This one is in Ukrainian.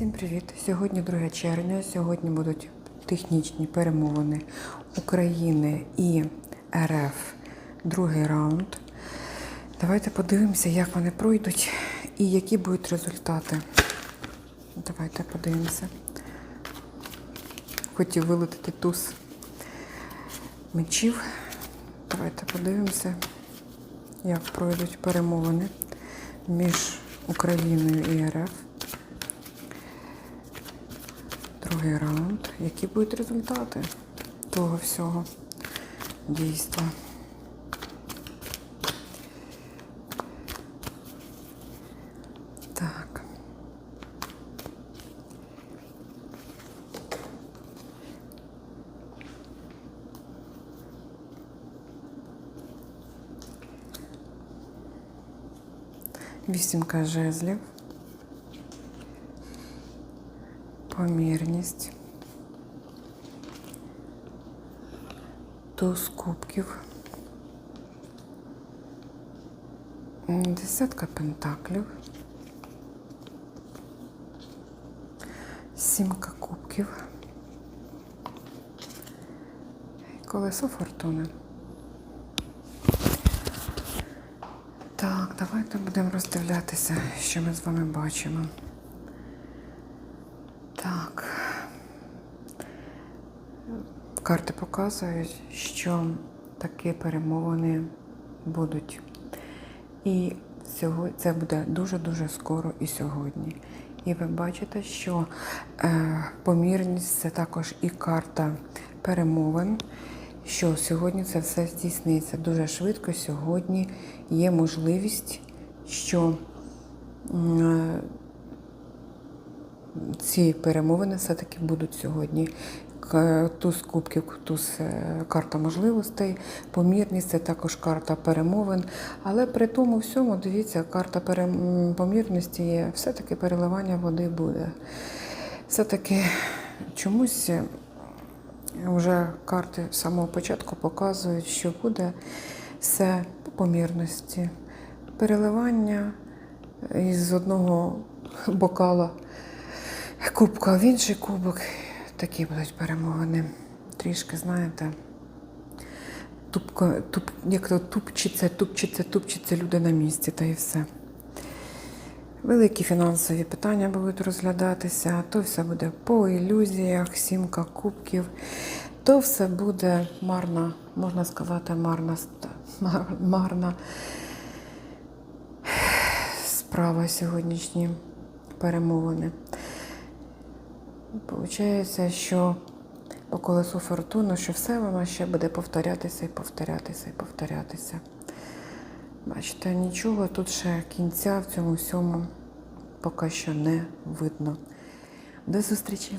Всім привіт! Сьогодні 2 червня. Сьогодні будуть технічні перемовини України і РФ. Другий раунд. Давайте подивимося, як вони пройдуть і які будуть результати. Давайте подивимося. Хотів вилетити туз мечів. Давайте подивимося, як пройдуть перемовини між Україною і РФ. Другий раунд. Які будуть результати того всього дійства? Так. Вісімка жезлів. Помірність. Туз кубків. Десятка пентаклів. Сімка кубків. Колесо фортуни. Так, давайте будемо роздивлятися, що ми з вами бачимо. Так. Карти показують, що такі перемовини будуть. І це буде дуже-дуже скоро і сьогодні. І ви бачите, що е, помірність це також і карта перемовин. Що сьогодні це все здійсниться дуже швидко. Сьогодні є можливість, що ці перемовини все-таки будуть сьогодні. Туз кубків, туз е, карта можливостей, помірність це також карта перемовин. Але при тому всьому, дивіться, карта помірності є, все-таки переливання води буде. Все-таки чомусь е, вже карти з самого початку показують, що буде все по помірності. Переливання із одного бокала кубка в інший кубок. Такі будуть перемовини. Трішки, знаєте, тупко, туп, як то тупчиться, тупчиться, тупчиться люди на місці, та і все. Великі фінансові питання будуть розглядатися, то все буде по ілюзіях, сімка кубків, то все буде марна, можна сказати, марна, марна справа сьогоднішні перемовини. Получається, що по колесу фортуни, що все воно ще буде повторятися і повторятися і повторятися. Бачите, нічого тут ще кінця в цьому всьому поки що не видно. До зустрічі!